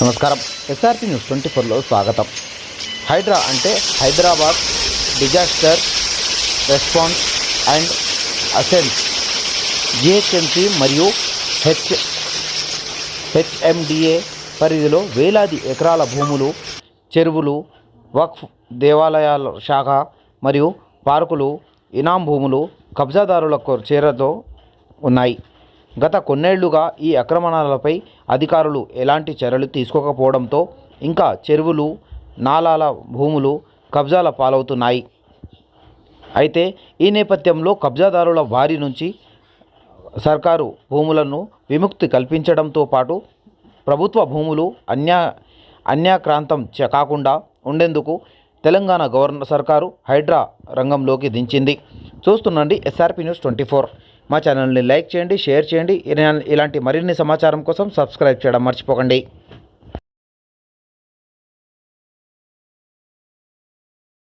నమస్కారం. SRP news twenty ఫోర్లో స్వాగతం. హైడ్రా అంటే Hyderabad disaster response and assets. GHMC మరియు హెచ్ హెచ్ఎండిఏ పరిధిలో వేలాది ఎకరాల భూములు చెరువులు వక్ఫ్ దేవాలయాల శాఖ మరియు పార్కులు ఇనాం భూములు కబ్జాదారులకు చేరతో ఉన్నాయి. గత కొన్నేళ్ళుగా ఈ అక్రమణాలపై అధికారులు ఎలాంటి చర్యలు తీసుకోకపోవడంతో ఇంకా చెరువులు నాలాల భూములు కబ్జాల పాలవుతున్నాయి. అయితే ఈ నేపథ్యంలో కబ్జాదారుల వారి నుంచి సర్కారు భూములను విముక్తి కల్పించడంతో పాటు ప్రభుత్వ భూములు అన్యా అన్యాక్రాంతం కాకుండా ఉండేందుకు తెలంగాణ గవర్నర్ సర్కారు హైడ్రా రంగంలోకి దించింది. చూస్తుండండి ఎస్ఆర్పి న్యూస్ ట్వంటీ ఫోర్. మా ఛానల్ని లైక్ చేయండి షేర్ చేయండి. ఇలాంటి మరిన్ని సమాచారం కోసం సబ్స్క్రైబ్ చేయడం మర్చిపోకండి.